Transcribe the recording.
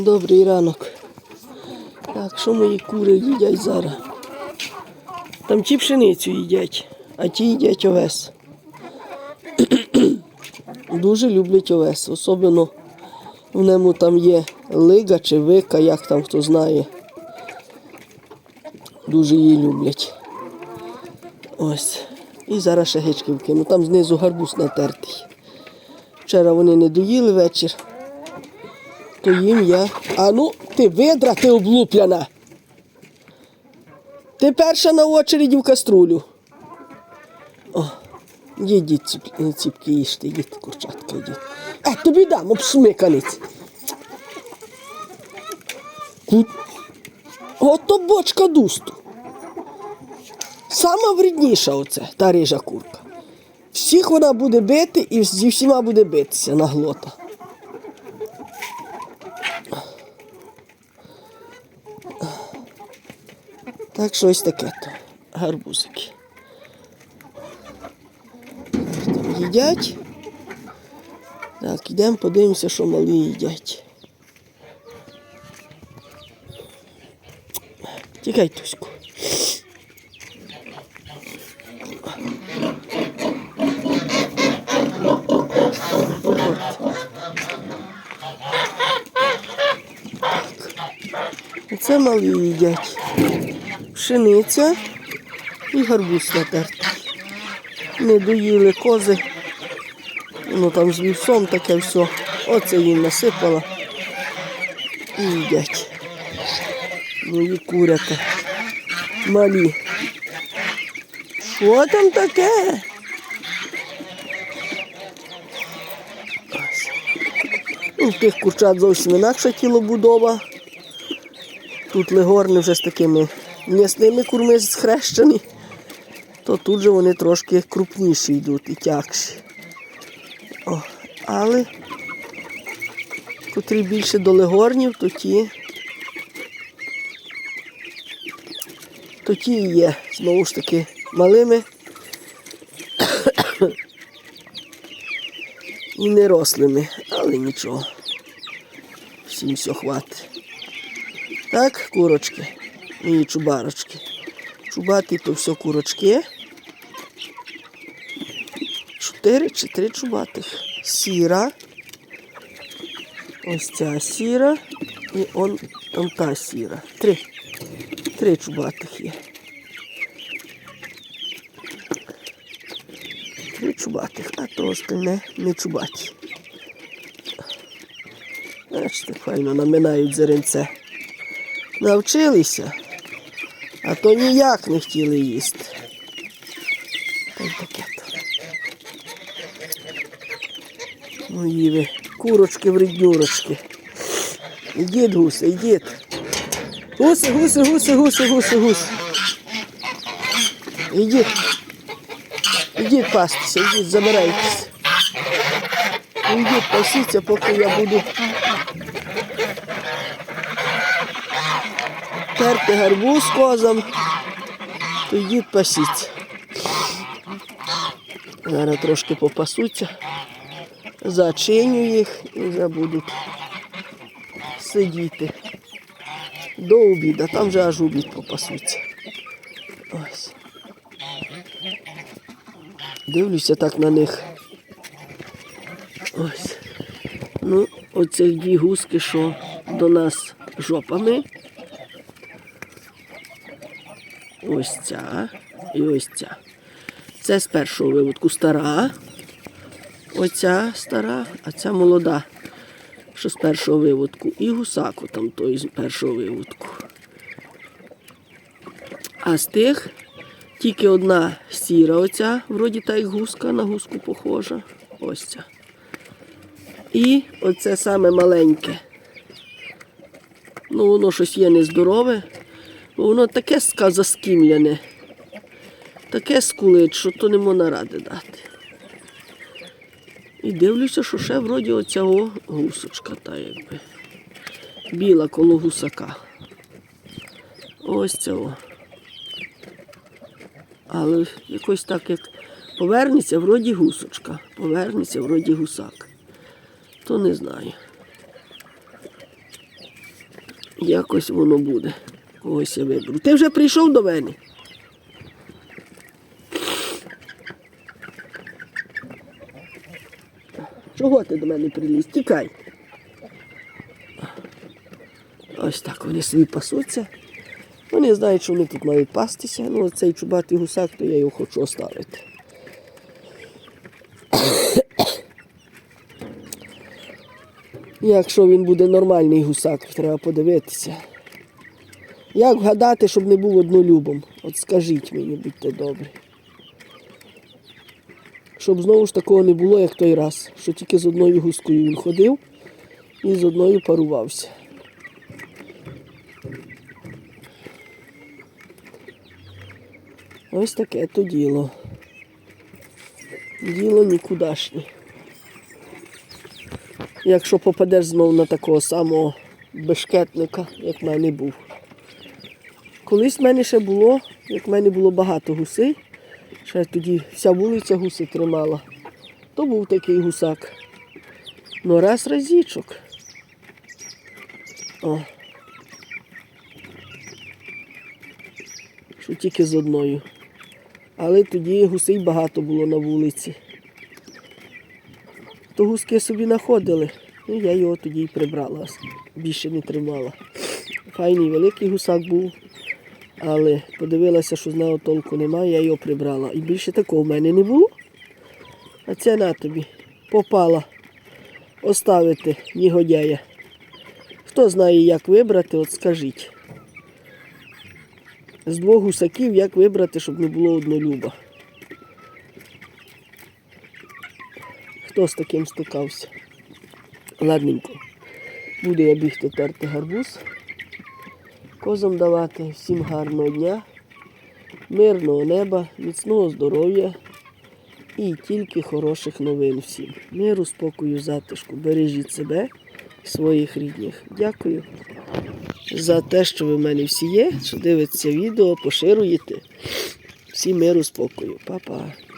Добрий ранок. Так, що мої кури їдять зараз? Там ті пшеницю їдять, а ті їдять овес. Дуже люблять овес. Особливо в ньому там є лига чи вика, як там хто знає. Дуже її люблять. Ось. І зараз ще гички вкину. Там знизу гарбуз натертий. Вчора вони не доїли вечір. То їм я. А ну, ти видра, ти облупляна. Ти перша на очереді в каструлю. О, їдіть ціп- ціпки їжте, їдь, курчатка, їдіть. А тобі дам обшмиканець. Ото бочка дусту. Сама вредніша оце, та рижа курка. Всіх вона буде бити і зі всіма буде битися на глота. Так що ось таке то. Гарбузики. Їдять. Так, йдемо подивимося, що малі їдять. Тікай, Туську. Оце малі їдять. Пшениця і гарбуз натертий. Не доїли кози. Воно там з вівсом таке все. Оце їм насипала. І їдять. Мої курята. Малі. Що там таке? У Ну, тих курчат зовсім інакша тілобудова. Тут легорни вже з такими м'ясними курми схрещені, то тут же вони трошки крупніші йдуть і тягші. О, але котрі більше до легорнів, то ті, то ті і є знову ж таки малими і нерослими, але нічого. Всім все хватить. Так, курочки і чубарочки. Чубаті то все курочки. Чотири чи три чубатих. Сіра. Ось ця сіра. І он там та сіра. Три. Три чубатих є. Три чубатих, а то остальне не чубаті. Бачите, файно наминають зеренце навчилися, а то ніяк не хотіли їсти. Й таке то. Мої ви курочки вреднюрочки. Ідіть, гуси, ідіть. Гуси, гуси, гуси, гуси, гуси, гуси. Ідіть. Ідіть пастися, ідіть, забирайтеся. Ідіть, пасіться, поки я буду терти гарбуз козам, то йдіть пасіться. Зараз трошки попасуться, зачиню їх і вже будуть сидіти до обіду, там вже аж обід попасуться. Дивлюся так на них. Ось. Ну, оце дві гуски, що до нас жопами. Ось ця і ось ця. Це з першого виводку стара. Оця стара, а ця молода, що з першого виводку. І гусаку там той з першого виводку. А з тих тільки одна сіра оця, вроді та як гуска, на гуску похожа. Ось ця. І оце саме маленьке. Ну, воно щось є нездорове. Воно таке заскімляне, таке скулить, що то не можна ради дати. І дивлюся, що ще вроді оця о, гусочка та якби. Біла коло гусака. Ось це о. Але якось так, як повернеться, вроді гусочка, повернеться, вроді гусак. То не знаю. Якось воно буде. Когось я виберу. Ти вже прийшов до мене? Чого ти до мене приліз? Тікай. Ось так вони собі пасуться. Вони знають, що вони тут мають пастися. Ну, цей чубатий гусак, то я його хочу оставити. Якщо він буде нормальний гусак, треба подивитися. Як вгадати, щоб не був однолюбом? От скажіть мені, будьте добрі. Щоб знову ж такого не було, як той раз, що тільки з одною гускою він ходив і з одною парувався. Ось таке то діло. Діло нікудашнє. Якщо попадеш знову на такого самого бешкетника, як в мене був. Колись в мене ще було, як в мене було багато гусей, ще тоді вся вулиця гуси тримала, то був такий гусак. Ну раз разічок. О. Що тільки з одною. Але тоді гусей багато було на вулиці. То гуски собі знаходили. І я його тоді й прибрала, більше не тримала. Файний великий гусак був, але подивилася, що з нього толку немає, я його прибрала. І більше такого в мене не було. А це на тобі попала оставити негодяя. Хто знає, як вибрати, от скажіть. З двох гусаків як вибрати, щоб не було однолюба. Хто з таким стикався? Ладненько. Буду я бігти терти гарбуз. Козам давати всім гарного дня, мирного неба, міцного здоров'я і тільки хороших новин всім. Миру, спокою, затишку. Бережіть себе і своїх рідних. Дякую за те, що ви в мене всі є, що дивитеся відео, поширюєте. Всім миру, спокою. Па-па.